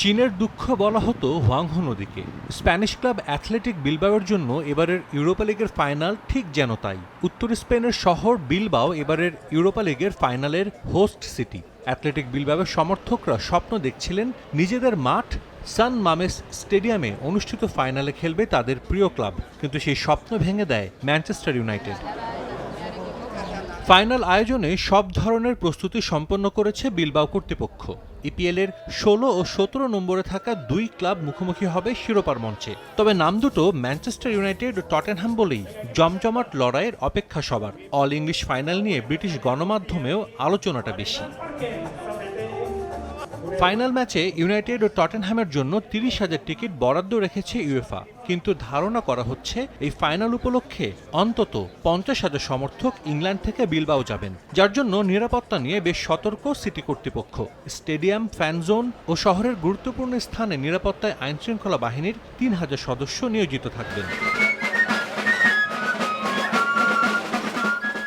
চীনের দুঃখ বলা হতো হোয়াংহো নদীকে। স্প্যানিশ ক্লাব অ্যাথলেটিক বিলবাওয়ের জন্য এবারের ইউরোপা লিগের ফাইনাল ঠিক যেন তাই। উত্তর স্পেনের শহর বিলবাও এবারের ইউরোপা লিগের ফাইনালের হোস্ট সিটি। অ্যাথলেটিক বিলবাওয়ের সমর্থকরা স্বপ্ন দেখছিলেন নিজেদের মাঠ সান মামেস স্টেডিয়ামে অনুষ্ঠিত ফাইনালে খেলবে তাদের প্রিয় ক্লাব। কিন্তু সেই স্বপ্ন ভেঙে দেয় ম্যানচেস্টার ইউনাইটেড। ফাইনাল আয়োজনে সব ধরনের প্রস্তুতি সম্পন্ন করেছে বিলবাও কর্তৃপক্ষ। ইপিএল এর ষোলো ও সতেরো নম্বরে থাকা দুই ক্লাব মুখোমুখি হবে শিরোপার মঞ্চে। তবে নাম দুটো ম্যানচেস্টার ইউনাইটেড ও টটেনহাম বলেই জমজমাট লড়াইয়ের অপেক্ষা সবার। অল ইংলিশ ফাইনাল নিয়ে ব্রিটিশ গণমাধ্যমেও আলোচনাটা বেশি। ফাইনাল ম্যাচে ইউনাইটেড ও টটেনহ্যামের জন্য তিরিশ হাজার টিকিট বরাদ্দ রেখেছে ইউএফা। কিন্তু ধারণা করা হচ্ছে এই ফাইনাল উপলক্ষে অন্তত পঞ্চাশ হাজার সমর্থক ইংল্যান্ড থেকে বিলবাও যাবেন, যার জন্য নিরাপত্তা নিয়ে বেশ সতর্ক সিটি কর্তৃপক্ষ। স্টেডিয়াম, ফ্যান জোন ও শহরের গুরুত্বপূর্ণ স্থানে নিরাপত্তায় আইনশৃঙ্খলা বাহিনীর তিন হাজার সদস্য নিয়োজিত থাকবেন।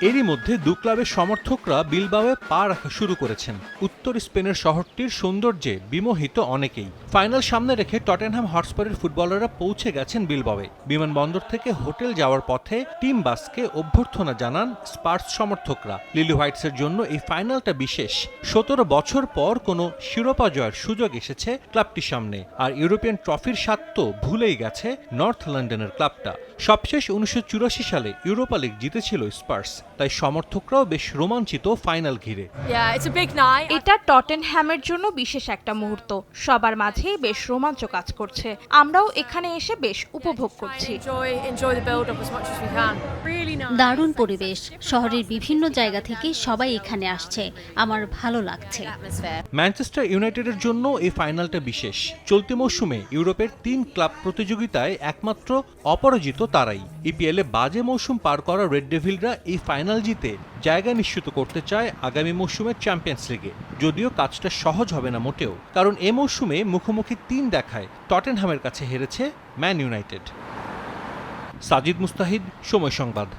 এরই মধ্যে দু ক্লাবের সমর্থকরা বিলবাওয়ে পা রাখা শুরু করেছেন। উত্তর স্পেনের শহরটির সৌন্দর্যে বিমোহিত অনেকেই। ফাইনাল সামনে রেখে টটেনহাম হটস্পারের ফুটবলাররা পৌঁছে গেছেন বিলবাওয়ে। বিমানবন্দর থেকে হোটেল যাওয়ার পথে টিম বাসকে অভ্যর্থনা জানান স্পার্স সমর্থকরা। লিলি হোয়াইটসের জন্য এই ফাইনালটা বিশেষ। সতেরো বছর পর কোনো শিরোপা জয়ের সুযোগ এসেছে ক্লাবটির সামনে। আর ইউরোপিয়ান ট্রফির স্বাদ তো ভুলেই গেছে নর্থ লন্ডনের ক্লাবটা। সবশেষ উনিশশো চুরাশি সালে ইউরোপা লিগ জিতেছিল স্পার্স। তাই সমর্থকরাও বেশ রোমাঞ্চিত ফাইনাল ঘিরে। এটা টটেনহ্যামের জন্য বিশেষ একটা মুহূর্ত। সবার মাঝে বেশ রোমাঞ্চ কাজ করছে। আমরাও এখানে এসে বেশ উপভোগ করছি. দারুণ পরিবেশ। শহরের বিভিন্ন জায়গা থেকে সবাই এখানে আসছে। আমার ভালো লাগছে. ম্যানচেস্টার ইউনাইটেডের জন্য এই ফাইনালটা বিশেষ। চলতি মৌসুমে ইউরোপের তিন ক্লাব প্রতিযোগিতায় একমাত্র অপরাজিত তারাই। ইপিএল এ বাজে মৌসুম পার করা রেড ডেভিলরা এই ফাইনাল জিতে জায়গা নিশ্চিত করতে চায় আগামী মৌসুমের চ্যাম্পিয়ন্স লিগে। যদিও কাজটা সহজ হবে না মোটেও, কারণ এ মৌসুমে মুখোমুখি তিন দেখায় টটেনহামের কাছে হেরেছে ম্যান ইউনাইটেড। সাজিদ মুস্তাহিদ, সময় সংবাদ।